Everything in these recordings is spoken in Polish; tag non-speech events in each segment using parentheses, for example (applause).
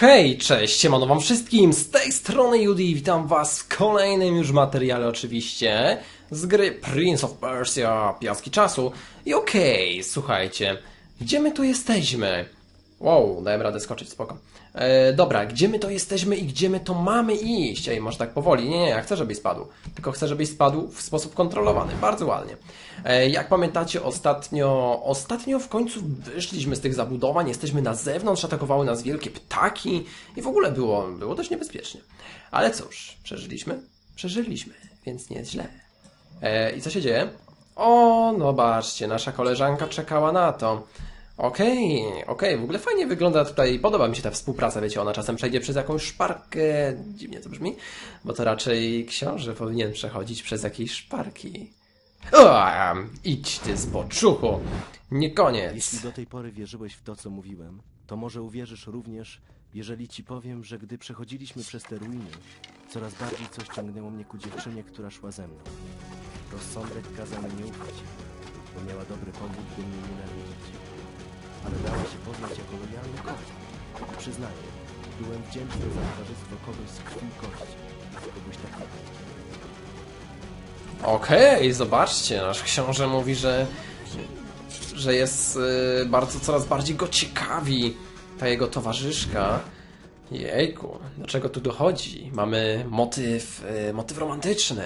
Hej, cześć, siemano wam wszystkim, z tej strony Judy i witam was w kolejnym już materiale oczywiście z gry Prince of Persia, Piaski Czasu. I okej, słuchajcie, gdzie my tu jesteśmy? Wow, dałem radę skoczyć, spoko. E, dobra, gdzie my to jesteśmy i gdzie my to mamy iść? Ej, może tak powoli? Nie, nie, ja chcę, żebyś spadł. Tylko chcę, żebyś spadł w sposób kontrolowany. Bardzo ładnie. E, jak pamiętacie, ostatnio, ostatnio w końcu wyszliśmy z tych zabudowań, jesteśmy na zewnątrz, atakowały nas wielkie ptaki i w ogóle było, było dość niebezpiecznie. Ale cóż, przeżyliśmy? Przeżyliśmy, więc nie jest źle. E, I co się dzieje? O, no baczcie, nasza koleżanka czekała na to. Okej, okej, w ogóle fajnie wygląda tutaj, podoba mi się ta współpraca, wiecie, ona czasem przejdzie przez jakąś szparkę, dziwnie to brzmi, bo to raczej książę powinien przechodzić przez jakieś szparki. Idź ty z boczuchu, nie koniec. Jeśli do tej pory wierzyłeś w to, co mówiłem, to może uwierzysz również, jeżeli ci powiem, że gdy przechodziliśmy przez te ruiny, coraz bardziej coś ciągnęło mnie ku dziewczynie, która szła ze mną. Rozsądek kazał mi nie ufać, bo miała dobry powód, by mnie nienawidzić. Ale dała się poznać jako lojalny kot. Przyznaję, byłem wdzięczny za towarzystwo kogoś z krwi kości, kogoś takiego. Okej, zobaczcie, nasz książę mówi, że, że jest y, bardzo, coraz bardziej go ciekawi ta jego towarzyszka. Jejku, do czego tu dochodzi? Mamy motyw, y, motyw romantyczny.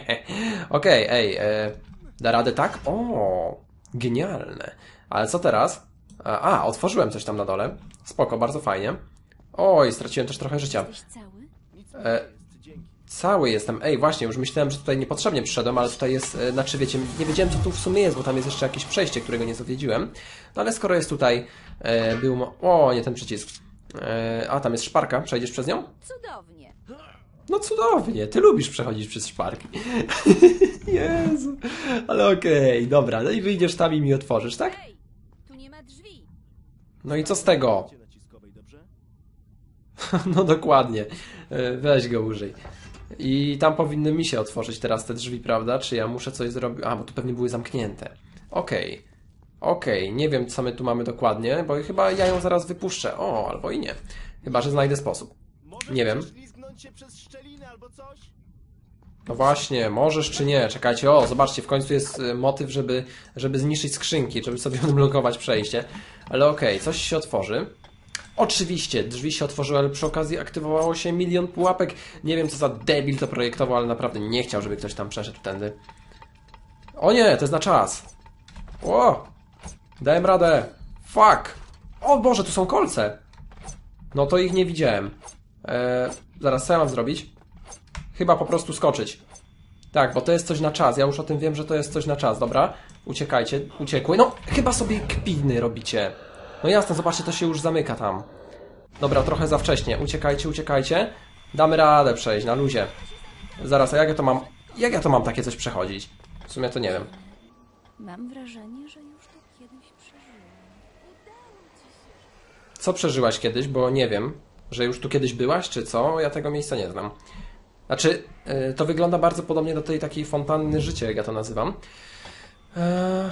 (laughs) Okej, ej, y, da radę tak? O, genialne. Ale co teraz? A, a, otworzyłem coś tam na dole. Spoko, bardzo fajnie. Oj, straciłem też trochę życia. Cały? E, Cały jestem. Ej, właśnie, już myślałem, że tutaj niepotrzebnie przyszedłem, ale tutaj jest, e, znaczy wiecie, nie wiedziałem co tu w sumie jest, bo tam jest jeszcze jakieś przejście, którego nie zwiedziłem. No ale skoro jest tutaj, e, był... O, nie ten przycisk. E, a, tam jest szparka, przejdziesz przez nią? Cudownie. No cudownie, ty lubisz przechodzić przez szparki. (laughs) Jezu, ale okej, dobra, no i wyjdziesz tam i mi otworzysz, tak? Hej, tu nie ma drzwi. No i co z tego? (laughs) No dokładnie. E, Weź go użyj. I tam powinny mi się otworzyć teraz te drzwi, prawda? Czy ja muszę coś zrobić? A, bo tu pewnie były zamknięte. Okej. Okej, nie wiem co my tu mamy dokładnie, bo chyba ja ją zaraz wypuszczę. O, albo i nie. Chyba, że znajdę sposób. Nie wiem. No właśnie, możesz czy nie? Czekajcie, o, zobaczcie, w końcu jest y, motyw, żeby, żeby zniszczyć skrzynki, żeby sobie (laughs) odblokować przejście. Ale okej, coś się otworzy. Oczywiście, drzwi się otworzyły, ale przy okazji aktywowało się milion pułapek. Nie wiem, co za debil to projektował, ale naprawdę nie chciał, żeby ktoś tam przeszedł tędy. O nie, to jest na czas. O! Dałem radę. Fuck! O Boże, tu są kolce! No to ich nie widziałem. Eee, zaraz, co ja mam zrobić? Chyba po prostu skoczyć. Tak, bo to jest coś na czas. Ja już o tym wiem, że to jest coś na czas. Dobra, uciekajcie. Uciekły. No, chyba sobie kpiny robicie. No jasne, zobaczcie, to się już zamyka tam. Dobra, trochę za wcześnie. Uciekajcie, uciekajcie. Damy radę przejść, na luzie. Zaraz, a jak ja to mam... Jak ja to mam takie coś przechodzić? W sumie to nie wiem. Mam wrażenie, że już to kiedyś przeżyłam. Co przeżyłaś kiedyś, bo nie wiem, że już tu kiedyś byłaś, czy co? Ja tego miejsca nie znam. Znaczy, yy, to wygląda bardzo podobnie do tej takiej fontanny życia, jak ja to nazywam.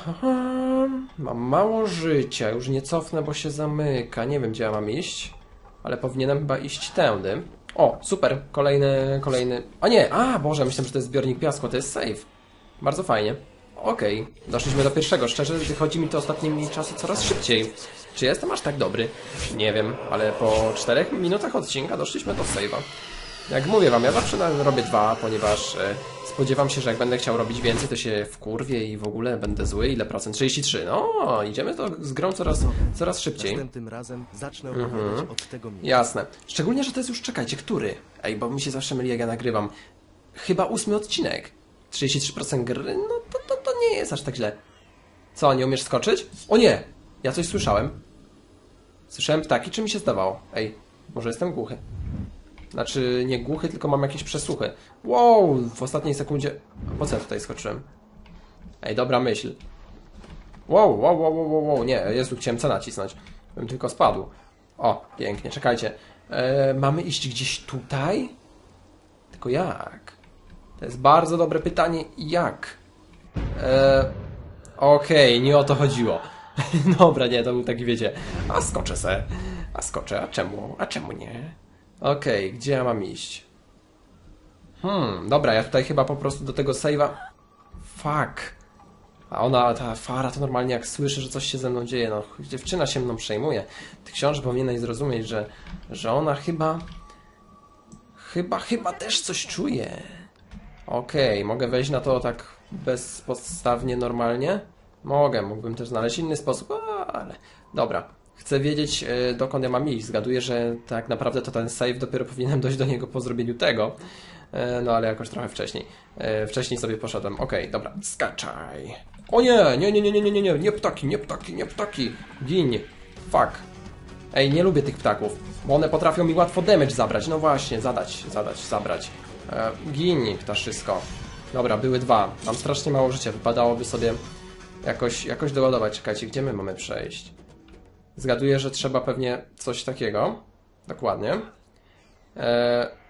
Aha, mam mało życia, już nie cofnę, bo się zamyka. Nie wiem, gdzie ja mam iść, ale powinienem chyba iść tędy. O, super, kolejny, kolejny... A nie, a Boże, myślałem, że to jest zbiornik piasku, to jest save. Bardzo fajnie. Okej, doszliśmy do pierwszego. Szczerze, wychodzi mi to ostatnimi czasy coraz szybciej. Czy jestem aż tak dobry? Nie wiem, ale po czterech minutach odcinka doszliśmy do save'a. Jak mówię wam, ja zawsze robię dwa, ponieważ e, spodziewam się, że jak będę chciał robić więcej, to się wkurwię i w ogóle będę zły. Ile procent? 33. No, idziemy to z grą coraz, coraz szybciej. Następnym razem zacznę opowiadać od tego miejsca. Jasne. Szczególnie, że to jest już, czekajcie, który? Ej, bo mi się zawsze myli, jak ja nagrywam. Chyba ósmy odcinek. 33% gry? No to, to, to nie jest aż tak źle. Co, nie umiesz skoczyć? O nie! Ja coś słyszałem. Słyszałem ptaki, czy mi się zdawało? Ej, może jestem głuchy. Znaczy, nie głuchy, tylko mam jakieś przesłuchy. Wow, w ostatniej sekundzie... Po co ja tutaj skoczyłem? Ej, dobra myśl. Wow, wow, wow, wow, wow, nie, Jezu, chciałem C nacisnąć. Bym tylko spadł. O, pięknie, czekajcie. E, mamy iść gdzieś tutaj? Tylko jak? To jest bardzo dobre pytanie. Jak? E, Okej, nie o to chodziło. (laughs) Dobra, nie, to był taki, wiecie, a skoczę se. A skoczę, a czemu? A czemu nie? Okej, gdzie ja mam iść? Hmm, dobra, ja tutaj chyba po prostu do tego save'a... Fuck. A ona, ta Fara, to normalnie jak słyszy, że coś się ze mną dzieje, no dziewczyna się mną przejmuje. Ty książę powinieneś zrozumieć, że, że ona chyba... Chyba, chyba też coś czuje. Okej, mogę wejść na to tak bezpodstawnie, normalnie? Mogę, mógłbym też znaleźć inny sposób, ale... Dobra, chcę wiedzieć, e, dokąd ja mam iść. Zgaduję, że tak naprawdę to ten save dopiero powinienem dojść do niego po zrobieniu tego. E, No ale jakoś trochę wcześniej. E, Wcześniej sobie poszedłem. Okej, dobra, skaczaj. O nie, nie, nie, nie, nie, nie, nie, nie, nie ptaki, nie ptaki, nie ptaki. Gin. Fuck. Ej, nie lubię tych ptaków, bo one potrafią mi łatwo damage zabrać. No właśnie, zadać, zadać, zabrać. E, gin, ptaszysko. Dobra, były dwa. Mam strasznie mało życia, wypadałoby sobie jakoś, jakoś doładować. Czekajcie, gdzie my mamy przejść? Zgaduję, że trzeba pewnie coś takiego. Dokładnie. E,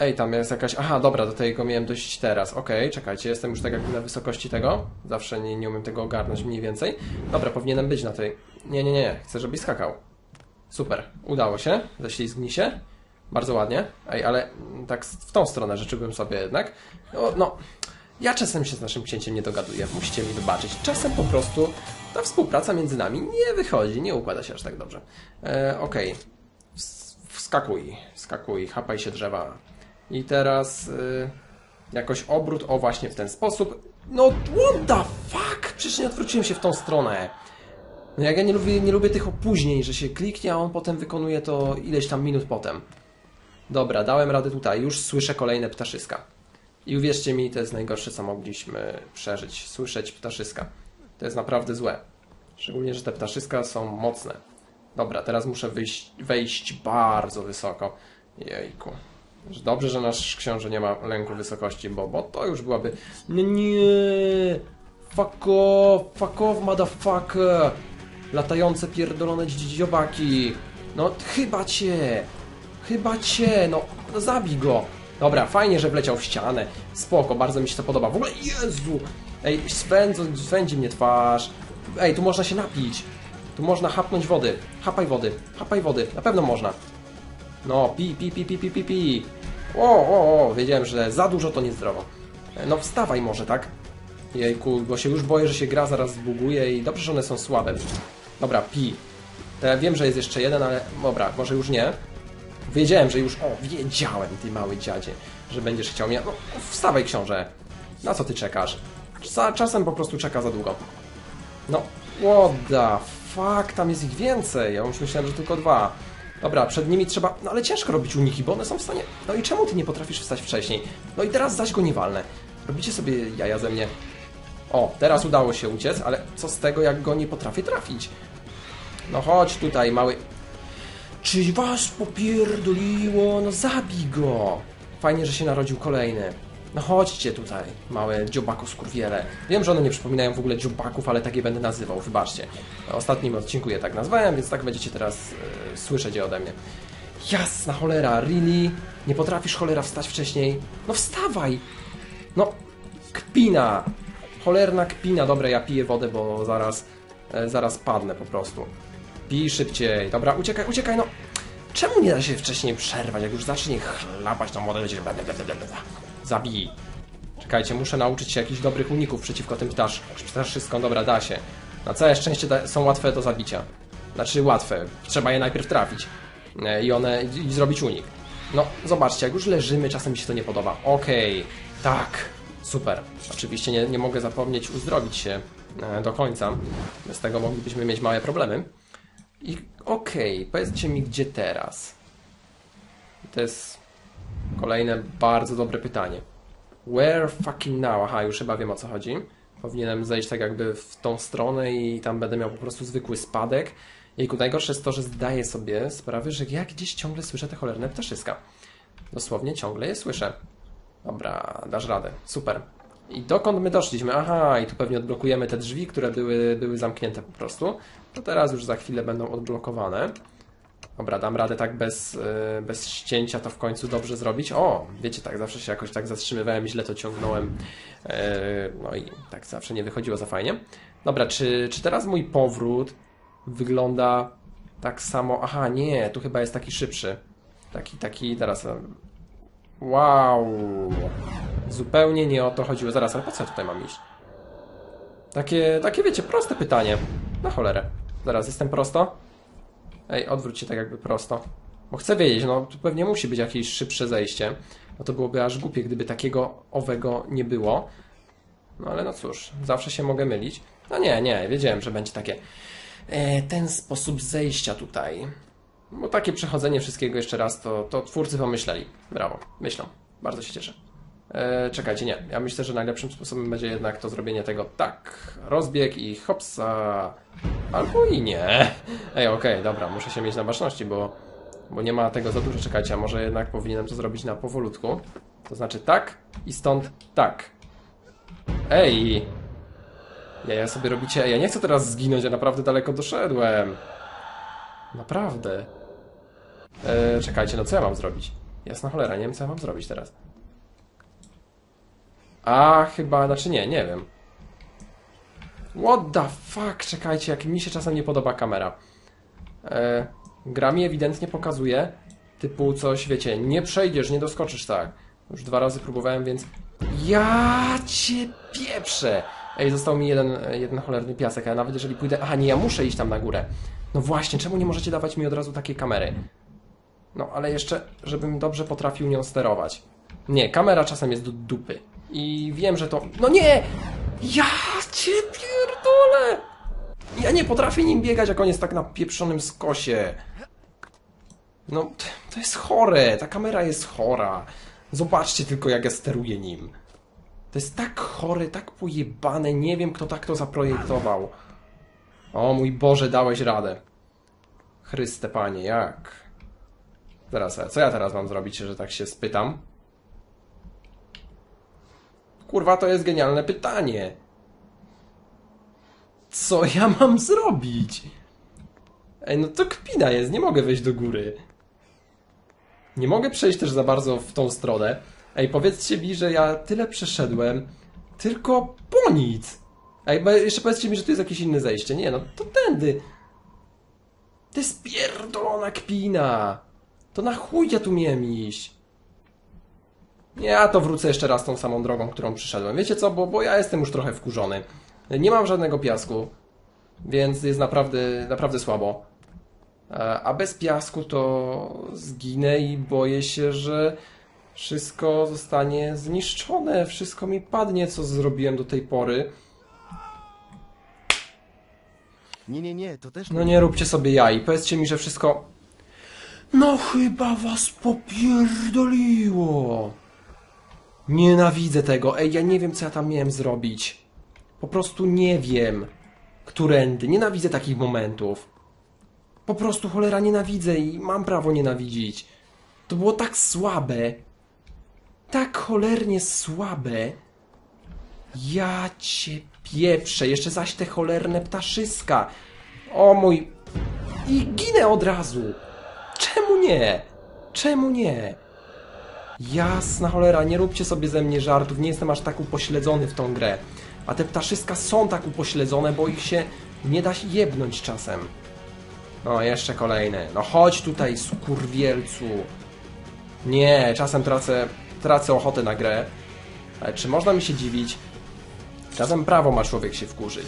Ej, tam jest jakaś... Aha, dobra, do tego miałem dojść teraz. Okej, czekajcie, jestem już tak jakby na wysokości tego. Zawsze nie, nie umiem tego ogarnąć mniej więcej. Dobra, powinienem być na tej... Nie, nie, nie, chcę, żebyś skakał. Super, udało się. Ześlizgnij się. Bardzo ładnie. Ej, ale tak w tą stronę życzyłbym sobie jednak. No, no, ja czasem się z naszym księciem nie dogaduję. Musicie mi wybaczyć. Czasem po prostu ta współpraca między nami nie wychodzi, nie układa się aż tak dobrze. E, Okej. Ws- Wskakuj, wskakuj, chapaj się drzewa. I teraz y, jakoś obrót, o właśnie w ten sposób. No, what the fuck? Przecież nie odwróciłem się w tą stronę. No jak ja nie lubię, nie lubię tych opóźnień, że się kliknie, a on potem wykonuje to ileś tam minut potem. Dobra, dałem radę tutaj, już słyszę kolejne ptaszyska. I uwierzcie mi, to jest najgorsze, co mogliśmy przeżyć. Słyszeć ptaszyska. To jest naprawdę złe. Szczególnie, że te ptaszyska są mocne. Dobra, teraz muszę wyjść, wejść bardzo wysoko. Jejku. Dobrze, że nasz książę nie ma lęku wysokości, bo, bo to już byłaby... Nie, nie! Fuck off! Fuck off, motherfucker! Latające pierdolone dziobaki! No, chyba cię! Chyba cię! No, no zabij go! Dobra, fajnie, że wleciał w ścianę. Spoko, bardzo mi się to podoba. W ogóle, Jezu! Ej, swędzą, swędzi mnie twarz. Ej, tu można się napić. Tu można hapnąć wody. Hapaj wody. Hapaj wody. Na pewno można. No, pi, pi, pi, pi, pi, pi, pi. O, o, o, wiedziałem, że za dużo to niezdrowo. E, No wstawaj może, tak? Jejku, bo się już boję, że się gra zaraz zbuguje i dobrze, że one są słabe. Dobra, pi. Ja wiem, że jest jeszcze jeden, ale dobra, może już nie. Wiedziałem, że już... O, wiedziałem, ty mały dziadzie, że będziesz chciał mnie... No, wstawaj, książę. Na co ty czekasz? Za, czasem po prostu czeka za długo. No, what the fuck, tam jest ich więcej. Ja już myślałem, że tylko dwa. Dobra, przed nimi trzeba... No ale ciężko robić uniki, bo one są w stanie... No i czemu ty nie potrafisz wstać wcześniej? No i teraz zaś go nie walnę. Robicie sobie jaja ze mnie. O, teraz udało się uciec, ale co z tego, jak go nie potrafię trafić? No chodź tutaj, mały... Czy was popierdoliło? No zabij go! Fajnie, że się narodził kolejny. No chodźcie tutaj, małe dziobako skurwiele. Wiem, że one nie przypominają w ogóle dziobaków, ale tak je będę nazywał, wybaczcie. W ostatnim odcinku je tak nazwałem, więc tak będziecie teraz e, słyszeć je ode mnie. Jasna cholera, really? Nie potrafisz cholera wstać wcześniej? No wstawaj! No, kpina! Cholerna kpina. Dobra, ja piję wodę, bo zaraz, e, zaraz padnę po prostu. Pij szybciej. Dobra, uciekaj, uciekaj, no. Czemu nie da się wcześniej przerwać? Jak już zacznie chlapać tą wodę, będzie... Zabij. Czekajcie, muszę nauczyć się jakichś dobrych uników przeciwko tym ptasz, ptaszyskom. Dobra, da się. Na całe szczęście są łatwe do zabicia. Znaczy łatwe. Trzeba je najpierw trafić. E, I one... i, zrobić unik. No, zobaczcie, jak już leżymy, czasem mi się to nie podoba. Okej, tak. Super. Oczywiście nie, nie mogę zapomnieć uzdrowić się e, do końca. Bez tego moglibyśmy mieć małe problemy. I okej, powiedzcie mi, gdzie teraz? To jest kolejne bardzo dobre pytanie. Where fucking now? Aha, już chyba wiem o co chodzi. Powinienem zejść tak jakby w tą stronę i tam będę miał po prostu zwykły spadek. Jejku, najgorsze jest to, że zdaję sobie sprawę, że ja gdzieś ciągle słyszę te cholerne ptaszyska. Dosłownie ciągle je słyszę. Dobra, dasz radę. Super. I dokąd my doszliśmy? Aha, i tu pewnie odblokujemy te drzwi, które były, były zamknięte po prostu. To teraz już za chwilę będą odblokowane. Dobra, dam radę tak bez, yy, bez ścięcia to w końcu dobrze zrobić. O, wiecie, tak zawsze się jakoś tak zatrzymywałem, źle to ciągnąłem. Yy, no i tak zawsze nie wychodziło za fajnie. Dobra, czy, czy teraz mój powrót wygląda Tak samo... Aha, nie, tu chyba jest taki szybszy. Taki, taki, teraz... Wow. Zupełnie nie o to chodziło. Zaraz, ale po co tutaj mam iść? Takie, takie wiecie, proste pytanie. Na cholerę. Zaraz, jestem prosto? Ej, odwróć się tak jakby prosto. Bo chcę wiedzieć, no tu pewnie musi być jakieś szybsze zejście. No to byłoby aż głupie, gdyby takiego owego nie było. No ale no cóż, zawsze się mogę mylić. No nie, nie, wiedziałem, że będzie takie... E, ten sposób zejścia tutaj. Bo takie przechodzenie wszystkiego jeszcze raz, to, to twórcy pomyśleli. Brawo, myślą. Bardzo się cieszę. E, czekajcie, nie. Ja myślę, że najlepszym sposobem będzie jednak to zrobienie tego tak. Rozbieg i hopsa. Albo i nie. Ej, okej, dobra, muszę się mieć na baczności, bo, bo nie ma tego za dużo. Czekajcie, a może jednak powinienem to zrobić na powolutku. To znaczy tak i stąd tak. Ej! Ja, ja sobie robicie. Ja nie chcę teraz zginąć, ja naprawdę daleko doszedłem. Naprawdę. E, czekajcie, no co ja mam zrobić? Jasna cholera, nie wiem co ja mam zrobić teraz. A, chyba, znaczy nie, nie wiem. What the fuck? Czekajcie, jak mi się czasem nie podoba kamera. E, gra mi ewidentnie pokazuje, typu coś, wiecie, nie przejdziesz, nie doskoczysz tak. Już dwa razy próbowałem, więc... Ja cię pieprzę! Ej, został mi jeden, jeden cholerny piasek, a nawet jeżeli pójdę... Aha, nie, ja muszę iść tam na górę. No właśnie, czemu nie możecie dawać mi od razu takiej kamery? No, ale jeszcze, żebym dobrze potrafił nią sterować. Nie, kamera czasem jest do dupy. I wiem, że to... No nie! Ja cię pierdolę! Ja nie potrafię nim biegać, jak on jest tak na pieprzonym skosie. No, to jest chore. Ta kamera jest chora. Zobaczcie tylko, jak ja steruję nim. To jest tak chore, tak pojebane. Nie wiem, kto tak to zaprojektował. O mój Boże, dałeś radę. Chryste Panie, jak? Zaraz, co ja teraz mam zrobić, że tak się spytam? Kurwa, to jest genialne pytanie. Co ja mam zrobić? Ej, no to kpina jest, nie mogę wejść do góry. Nie mogę przejść też za bardzo w tą stronę. Ej, powiedzcie mi, że ja tyle przeszedłem, tylko po nic. Ej, jeszcze powiedzcie mi, że tu jest jakieś inne zejście. Nie, no to tędy. To jest pierdolona kpina. To na chuj ja tu miałem iść. Nie, ja to wrócę jeszcze raz tą samą drogą, którą przyszedłem. Wiecie co, bo, bo ja jestem już trochę wkurzony. Nie mam żadnego piasku, więc jest naprawdę, naprawdę słabo. E, A bez piasku to zginę i boję się, że wszystko zostanie zniszczone, wszystko mi padnie, co zrobiłem do tej pory. Nie, nie, nie, to też No nie róbcie sobie jaj, powiedzcie mi, że wszystko... No chyba was popierdoliło. Nienawidzę tego. Ej, ja nie wiem, co ja tam miałem zrobić. Po prostu nie wiem. Którędy. Nienawidzę takich momentów. Po prostu cholera nienawidzę i mam prawo nienawidzić. To było tak słabe. Tak cholernie słabe. Ja cię pieprzę. Jeszcze zaś te cholerne ptaszyska. O mój... I ginę od razu. Czemu nie? Czemu nie? Jasna cholera, nie róbcie sobie ze mnie żartów, nie jestem aż tak upośledzony w tą grę. A te ptaszyska są tak upośledzone, bo ich się nie da jebnąć czasem. No, jeszcze kolejny. No chodź tutaj, skurwielcu. Nie, czasem tracę, tracę ochotę na grę. Ale czy można mi się dziwić? Czasem prawo ma człowiek się wkurzyć.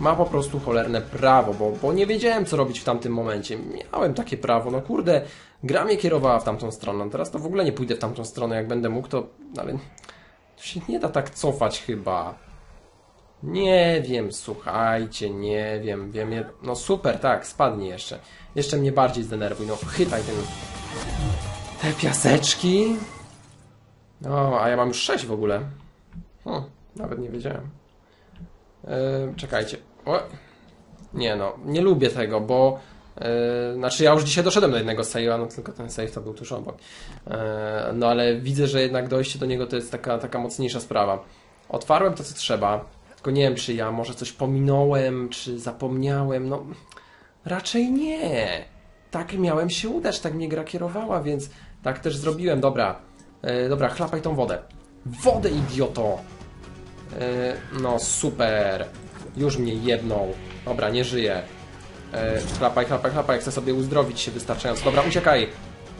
Ma po prostu cholerne prawo, bo, bo nie wiedziałem co robić w tamtym momencie. Miałem takie prawo, no kurde, gra mnie kierowała w tamtą stronę. No Teraz to w ogóle nie pójdę w tamtą stronę, jak będę mógł, to... Ale to się nie da tak cofać chyba. Nie wiem, słuchajcie, nie wiem, wiem, je... no super, tak, spadnie jeszcze. Jeszcze mnie bardziej zdenerwuj, no chytaj ten... Te piaseczki. No, a ja mam już 6 w ogóle. Hm, nawet nie wiedziałem. Yy, czekajcie. O. Nie no, nie lubię tego, bo yy, znaczy ja już dzisiaj doszedłem do jednego save'a, no tylko ten save to był tuż obok. Yy, no ale widzę, że jednak dojście do niego to jest taka, taka mocniejsza sprawa. Otwarłem to, co trzeba, tylko nie wiem, czy ja może coś pominąłem, czy zapomniałem, no raczej nie. Tak miałem się udać, tak mnie gra kierowała, więc tak też zrobiłem. Dobra, yy, dobra, chlapaj tą wodę. Wodę, idioto! Yy, no super. Już mnie jedną. Dobra, nie żyję. E, chlapaj, chlapaj, chlapaj, chcę sobie uzdrowić się wystarczająco. Dobra, uciekaj.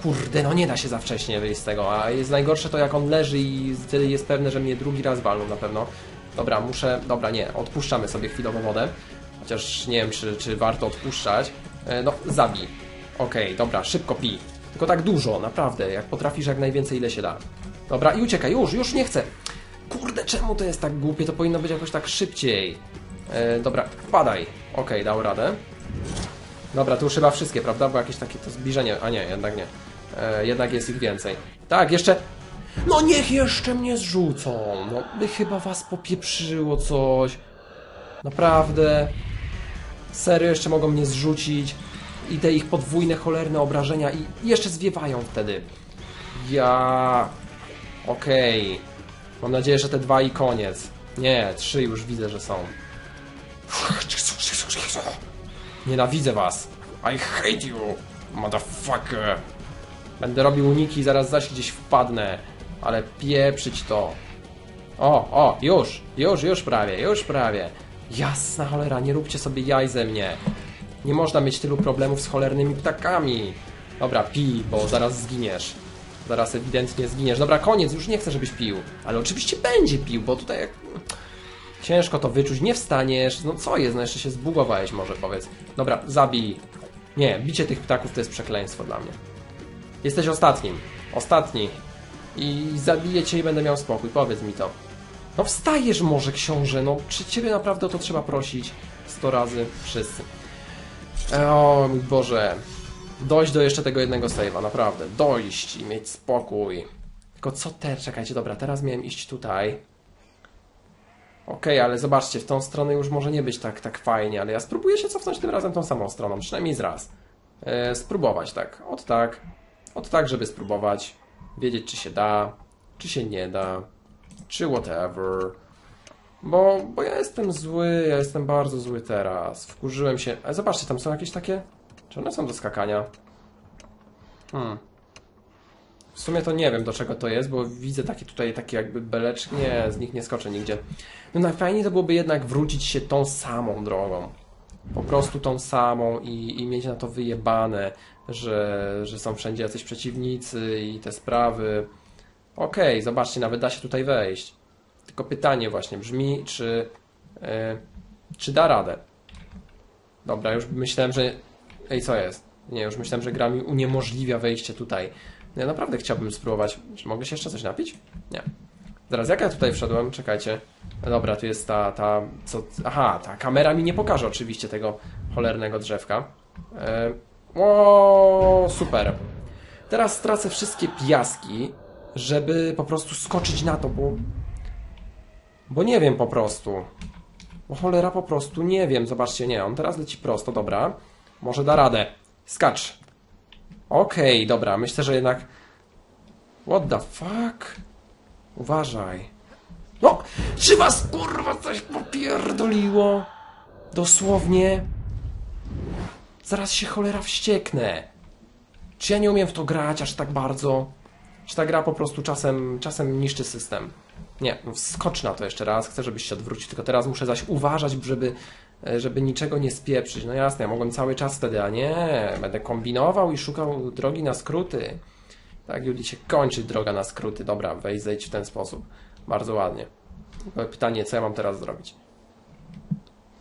Kurde, no nie da się za wcześnie wyjść z tego, a jest najgorsze to jak on leży i wtedy jest pewne, że mnie drugi raz walną na pewno. Dobra, muszę, dobra, nie, odpuszczamy sobie chwilowo wodę. Chociaż nie wiem, czy, czy warto odpuszczać. E, no, zabij. Okej, dobra, szybko pij. Tylko tak dużo, naprawdę, jak potrafisz jak najwięcej ile się da. Dobra, i uciekaj, już, już nie chcę. Kurde, czemu to jest tak głupie? To powinno być jakoś tak szybciej. E, dobra, wpadaj. Okej, dał radę. Dobra, tu już chyba wszystkie, prawda? Bo jakieś takie to zbliżenie. A nie, jednak nie. E, jednak jest ich więcej. Tak, jeszcze. No niech jeszcze mnie zrzucą. No, by chyba was popieprzyło coś. Naprawdę. Serio, jeszcze mogą mnie zrzucić. I te ich podwójne, cholerne obrażenia. I jeszcze zwiewają wtedy. Ja. Okej. Mam nadzieję, że te dwa i koniec. Nie, trzy już widzę, że są. Nienawidzę was. I hate you, motherfucker. Będę robił uniki i zaraz zaś gdzieś wpadnę. Ale pieprzyć to. O, o, już, już, już prawie, już prawie. Jasna cholera, nie róbcie sobie jaj ze mnie. Nie można mieć tylu problemów z cholernymi ptakami. Dobra, pij, bo zaraz zginiesz. Zaraz ewidentnie zginiesz. Dobra, koniec, już nie chcę, żebyś pił. Ale oczywiście będzie pił, bo tutaj jak... Ciężko to wyczuć, nie wstaniesz. No co jest, no jeszcze się zbugowałeś może, powiedz. Dobra, zabij. Nie, bicie tych ptaków to jest przekleństwo dla mnie. Jesteś ostatnim. Ostatni. I zabiję cię i będę miał spokój, powiedz mi to. No wstajesz może, książę, no czy ciebie naprawdę o to trzeba prosić? Sto razy, wszyscy. O mój Boże. Dojść do jeszcze tego jednego save'a, naprawdę. Dojść i mieć spokój. Tylko co teraz? Czekajcie, dobra, teraz miałem iść tutaj. Okej, ale zobaczcie, w tą stronę już może nie być tak, tak fajnie, ale ja spróbuję się cofnąć tym razem tą samą stroną, przynajmniej z raz. E, spróbować tak, od tak, od tak, żeby spróbować, wiedzieć czy się da, czy się nie da, czy whatever. Bo, bo ja jestem zły, ja jestem bardzo zły teraz. Wkurzyłem się. Ale zobaczcie, tam są jakieś takie. Czy one są do skakania? Hmm. W sumie to nie wiem do czego to jest, bo widzę takie tutaj takie jakby beleczki. Nie, z nich nie skoczę nigdzie. No najfajniej to byłoby jednak wrócić się tą samą drogą. Po prostu tą samą i, i mieć na to wyjebane, że, że są wszędzie jacyś przeciwnicy i te sprawy. Okej, zobaczcie, nawet da się tutaj wejść. Tylko pytanie właśnie brzmi, czy, e, czy da radę. Dobra, już myślałem, że... Ej, co jest? Nie, już myślałem, że gra mi uniemożliwia wejście tutaj. Ja naprawdę chciałbym spróbować. Czy mogę się jeszcze coś napić? Nie. Zaraz, jak ja tutaj wszedłem? Czekajcie. Dobra, tu jest ta, ta, co... Aha, ta kamera mi nie pokaże oczywiście tego cholernego drzewka. E, o, super. Teraz stracę wszystkie piaski, żeby po prostu skoczyć na to, bo... Bo nie wiem po prostu. Bo cholera po prostu nie wiem. Zobaczcie, nie, on teraz leci prosto, dobra. Może da radę. Skacz. Okej, dobra, myślę, że jednak... What the fuck? Uważaj. No! Czy was kurwa coś popierdoliło? Dosłownie. Zaraz się cholera wścieknę. Czy ja nie umiem w to grać aż tak bardzo? Czy ta gra po prostu czasem, czasem niszczy system? Nie, no skocz na to jeszcze raz, chcę, żebyś się odwrócił, tylko teraz muszę zaś uważać, żeby, żeby niczego nie spieprzyć. No jasne, ja mogłem cały czas wtedy, a nie, będę kombinował i szukał drogi na skróty. Tak, Juli się kończy droga na skróty. Dobra, wejdź, zejdź w ten sposób. Bardzo ładnie. Pytanie, co ja mam teraz zrobić?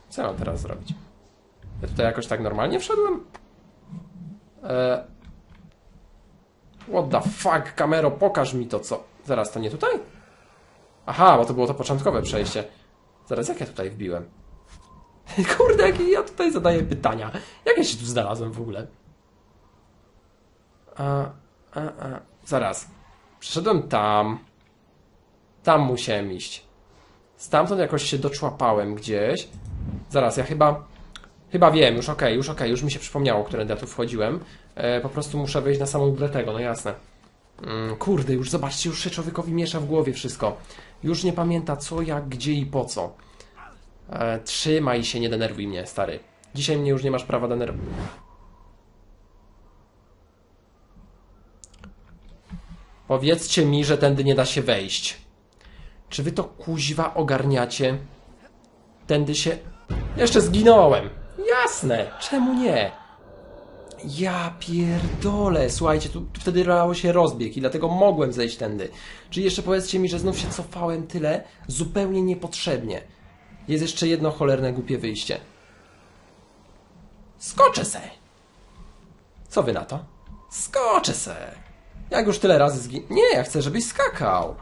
Co ja mam teraz zrobić? Ja tutaj jakoś tak normalnie wszedłem? E... What the fuck, kamero, pokaż mi to, co... Zaraz, to nie tutaj? Aha, bo to było to początkowe przejście. Zaraz, jak ja tutaj wbiłem? (laughs) Kurde, jakie ja tutaj zadaję pytania. Jak ja się tu znalazłem w ogóle? A, a, a. Zaraz. Przeszedłem tam. Tam musiałem iść. Stamtąd jakoś się doczłapałem gdzieś. Zaraz, ja chyba... Chyba wiem, już okej, już okej, już mi się przypomniało, które ja tu wchodziłem. E, po prostu muszę wejść na samą tego, no jasne. Mm, kurde, już zobaczcie, już się człowiekowi miesza w głowie wszystko. Już nie pamięta co, jak, gdzie i po co. E, trzymaj się, nie denerwuj mnie, stary. Dzisiaj mnie już nie masz prawa denerwować. Powiedzcie mi, że tędy nie da się wejść. Czy wy to kuźwa ogarniacie? Tędy się... Jeszcze zginąłem. Jasne, czemu nie? Ja pierdolę, słuchajcie, tu, tu wtedy rało się rozbieg i dlatego mogłem zejść tędy. Czyli jeszcze powiedzcie mi, że znów się cofałem tyle, zupełnie niepotrzebnie. Jest jeszcze jedno cholerne głupie wyjście. Skoczę se! Co wy na to? Skoczę se! Jak już tyle razy zgin... Nie, ja chcę, żebyś skakał!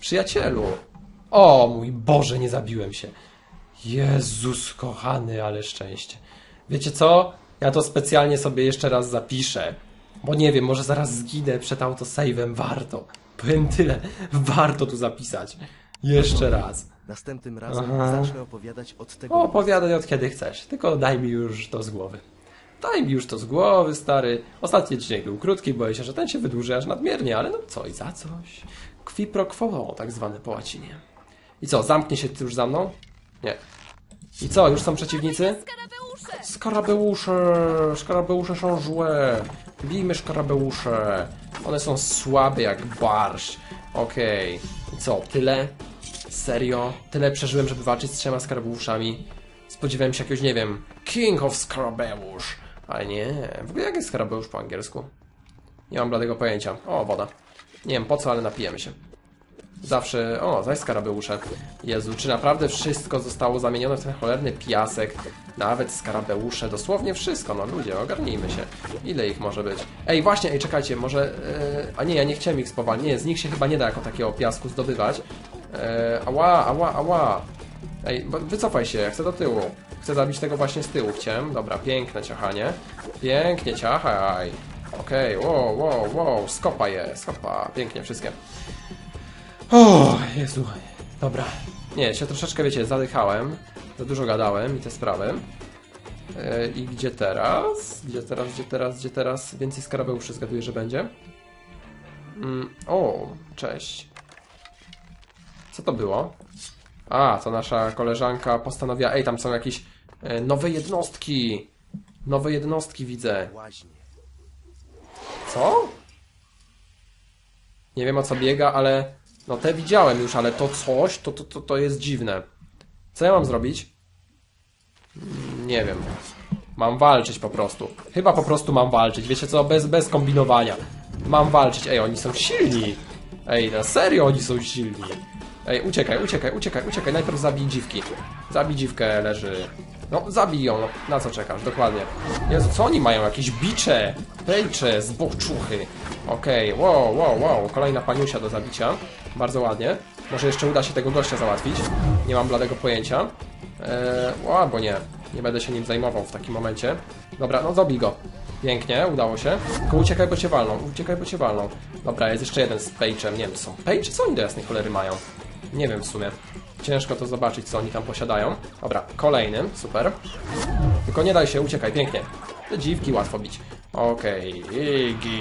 Przyjacielu! O mój Boże, nie zabiłem się. Jezus kochany, ale szczęście. Wiecie co? Ja to specjalnie sobie jeszcze raz zapiszę. Bo nie wiem, może zaraz zginę przed autosave'em. Warto. Powiem tyle. Warto tu zapisać. Jeszcze raz. Następnym razem Aha. zacznę opowiadać od tego. O, opowiadaj od kiedy chcesz. Tylko daj mi już to z głowy. Daj mi już to z głowy, stary. Ostatni odcinek był krótki, boję się, że ten się wydłuży aż nadmiernie, ale no co i za coś. Qui pro quo, tak zwane po łacinie. I co, zamknie się ty już za mną? Nie. I co, już są przeciwnicy? Skarabeusze! Skarabeusze są złe. Bijmy skarabeusze. One są słabe jak barsz. Okej. I co, tyle? Serio? Tyle przeżyłem, żeby walczyć z trzema skarabeuszami? Spodziewałem się jakiegoś, nie wiem, King of Skarabeusz. Ale nie. W ogóle jak jest skarabeusz po angielsku? Nie mam bladego pojęcia. O, woda. Nie wiem po co, ale napijemy się. Zawsze... O, zaś skarabeusze. Jezu, czy naprawdę wszystko zostało zamienione w ten cholerny piasek? Nawet skarabeusze, dosłownie wszystko. No ludzie, ogarnijmy się. Ile ich może być? Ej, właśnie, ej, czekajcie, może... Yy... A nie, ja nie chciałem ich spowalniać. Nie, z nich się chyba nie da jako takiego piasku zdobywać. Yy, ała, ała, ała. Ej, wycofaj się, chcę do tyłu. Chcę zabić tego właśnie z tyłu, chciałem. Dobra, piękne ciachanie. Pięknie ciachaj. Okej, wow, wow, wow, skopa je, skopa. Pięknie, wszystkie. O, Jezu. Dobra. Nie, się troszeczkę, wiecie, zadychałem. Za dużo gadałem i te sprawy. Yy, I gdzie teraz? Gdzie teraz, gdzie teraz, gdzie teraz? Więcej skarabeuszy zgaduję, że będzie. Mm, o, cześć. Co to było? A, to nasza koleżanka postanowiła... Ej, tam są jakieś e, nowe jednostki. Nowe jednostki widzę. Co? Nie wiem o co biega, ale... No te widziałem już, ale to coś, to, to, to, to jest dziwne. Co ja mam zrobić? Nie wiem. Mam walczyć po prostu. Chyba po prostu mam walczyć. Wiecie co? Bez, bez kombinowania. Mam walczyć. Ej, oni są silni. Ej, na serio oni są silni. Ej, uciekaj, uciekaj, uciekaj, uciekaj. Najpierw zabij dziwki. Zabij dziwkę, leży. No, zabij ją. No, na co czekasz? Dokładnie. Jezu, co oni mają? Jakieś bicze, pejcze, zboczuchy. Okej, wow, wow, wow. Kolejna paniusia do zabicia. Bardzo ładnie. Może jeszcze uda się tego gościa załatwić. Nie mam bladego pojęcia. Eee, o, albo nie. Nie będę się nim zajmował w takim momencie. Dobra, no zabij go. Pięknie, udało się. Tylko uciekaj, bo cię walną. Uciekaj, bo cię walną. Dobra, jest jeszcze jeden z Page'em. Nie wiem, co są Page? Co oni do jasnej cholery mają? Nie wiem w sumie. Ciężko to zobaczyć, co oni tam posiadają. Dobra, kolejny, super. Tylko nie daj się, uciekaj, pięknie. Te dziwki łatwo bić. Okej, Iggy.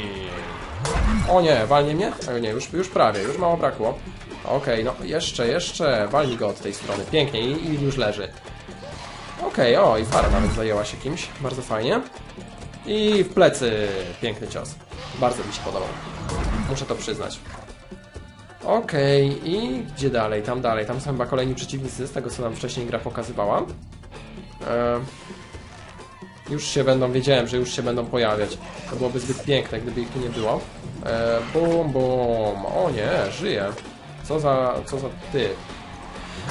O nie, walnie mnie? O nie, już, już prawie, już mało brakło. Okej, no jeszcze, jeszcze, walnij go od tej strony. Pięknie i, i już leży. Okej, o i Fara nawet zajęła się kimś, bardzo fajnie. I w plecy, piękny cios. Bardzo mi się podobał. Muszę to przyznać. Okej, i gdzie dalej? Tam dalej. Tam są chyba kolejni przeciwnicy, z tego co nam wcześniej gra pokazywała. E, już się będą, wiedziałem, że już się będą pojawiać. To byłoby zbyt piękne, gdyby ich tu nie było. E, bum, bum. O nie, żyje. Co za, co za ty.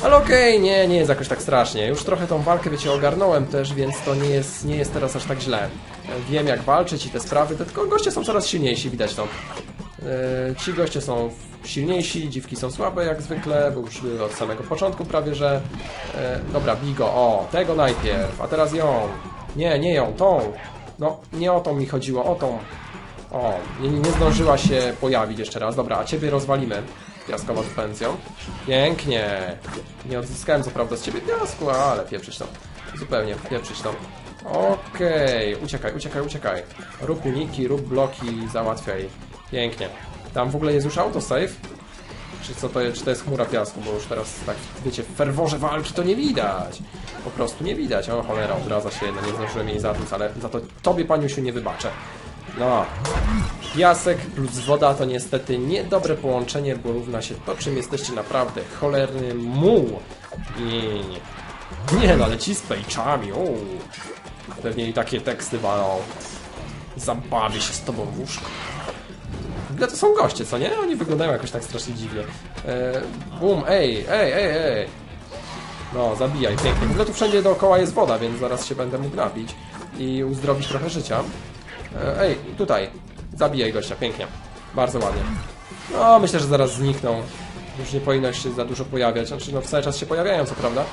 Ale okej, nie, nie jest jakoś tak strasznie. Już trochę tą walkę, wiecie, ogarnąłem też, więc to nie jest, nie jest teraz aż tak źle. E, Wiem jak walczyć i te sprawy, tylko goście są coraz silniejsi, widać to. E, Ci goście są silniejsi, dziwki są słabe jak zwykle, bo już od samego początku prawie, że... E, Dobra, bij go, o, tego najpierw, a teraz ją. Nie, nie ją, tą. No, nie o tą mi chodziło, o tą. O, nie, nie zdążyła się pojawić jeszcze raz. Dobra, a ciebie rozwalimy piaskową defensją. Pięknie. Nie odzyskałem co prawda z ciebie piasku, ale pieprzyć to. Zupełnie, pieprzyć to. Okej, uciekaj, uciekaj, uciekaj. Rób uniki, rób bloki, załatwiaj. Pięknie. Tam w ogóle jest już autosave? Czy co to jest, czy to jest chmura piasku, bo już teraz tak, wiecie, w ferworze walki to nie widać. Po prostu nie widać. O cholera, odradza się jedna, nie zdążyłem jej zatłuc, ale za to tobie, paniusiu, nie wybaczę. No. Piasek plus woda to niestety niedobre połączenie, bo równa się to, czym jesteście naprawdę. Cholerny muł. I... Nie no, ale ci z pejczami, uuu. Pewnie i takie teksty walą. Zabawię się z tobą w łóżku. Ogóle to są goście, co nie? Oni wyglądają jakoś tak strasznie dziwnie. E, bum, ej, ej, ej, ej. No, zabijaj, pięknie. W ogóle tu wszędzie dookoła jest woda, więc zaraz się będę mógł napić i uzdrowić trochę życia. E, ej, tutaj. Zabijaj gościa, pięknie. Bardzo ładnie. No, myślę, że zaraz znikną. Już nie powinno się za dużo pojawiać. Znaczy, no cały czas się pojawiają, co prawda.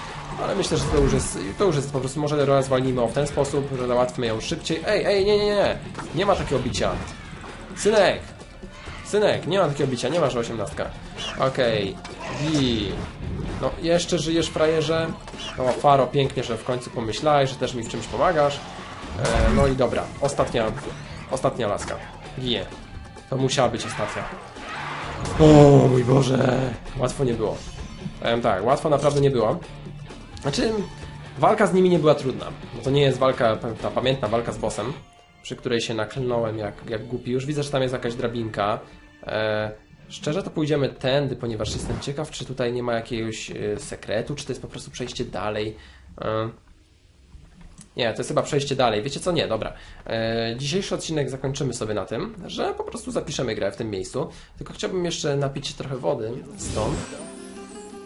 Ale myślę, że to już jest, to już jest po prostu, może raz zwolnimy ją w ten sposób, że załatwmy ją szybciej. Ej, ej, nie, nie, nie. Nie ma takiego bicia. Synek! Synek, nie ma takiego bicia, nie masz osiemnastka. Okej. Okay. No, jeszcze żyjesz, frajerze. No, Faro, pięknie, że w końcu pomyślałeś, że też mi w czymś pomagasz. E, no i dobra, ostatnia, ostatnia laska. Ginie. To musiała być ostatnia. O mój Boże, łatwo nie było. Powiem tak, łatwo naprawdę nie było. Znaczy, walka z nimi nie była trudna. Bo to nie jest walka, ta pamiętna walka z bossem, przy której się naklnąłem jak, jak głupi. Już widzę, że tam jest jakaś drabinka. E, szczerze to pójdziemy tędy, ponieważ jestem ciekaw, czy tutaj nie ma jakiegoś e, sekretu, czy to jest po prostu przejście dalej. E, nie, to jest chyba przejście dalej. Wiecie co? Nie, dobra. Dzisiejszy odcinek zakończymy sobie na tym, że po prostu zapiszemy grę w tym miejscu. Tylko chciałbym jeszcze napić się trochę wody stąd.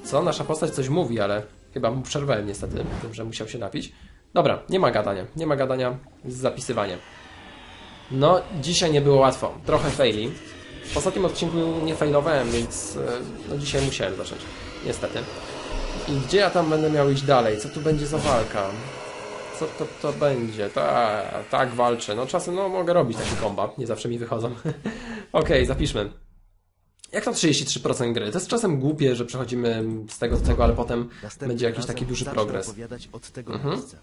Co? Nasza postać coś mówi, ale chyba mu przerwałem niestety, tym, że musiał się napić. Dobra, nie ma gadania. Nie ma gadania z zapisywaniem. No, dzisiaj nie było łatwo. Trochę faili. W ostatnim odcinku nie failowałem, więc e, no, dzisiaj musiałem zacząć. Niestety. I gdzie ja tam będę miał iść dalej? Co tu będzie za walka? Co to, to będzie? Tak, tak walczę. No czasem no, mogę robić taki kombat, nie zawsze mi wychodzą. (laughs) Okej, zapiszmy. Jak to 33% gry? To jest czasem głupie, że przechodzimy z tego do tego, ale potem Następnym będzie jakiś taki duży progres. od tego Mhm. miejsca.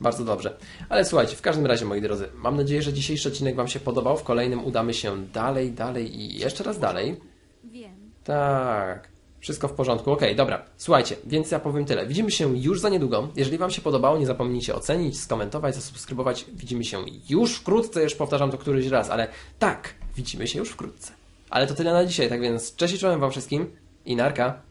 Bardzo dobrze. Ale słuchajcie, w każdym razie, moi drodzy, mam nadzieję, że dzisiejszy odcinek Wam się podobał. W kolejnym udamy się dalej, dalej i jeszcze raz dalej. Wiem. Tak. Wszystko w porządku. Okej, dobra. Słuchajcie, więc ja powiem tyle. Widzimy się już za niedługo. Jeżeli Wam się podobało, nie zapomnijcie ocenić, skomentować, zasubskrybować. Widzimy się już wkrótce, już powtarzam to któryś raz, ale tak, widzimy się już wkrótce. Ale to tyle na dzisiaj, tak więc cześć i czołem Wam wszystkim i narka.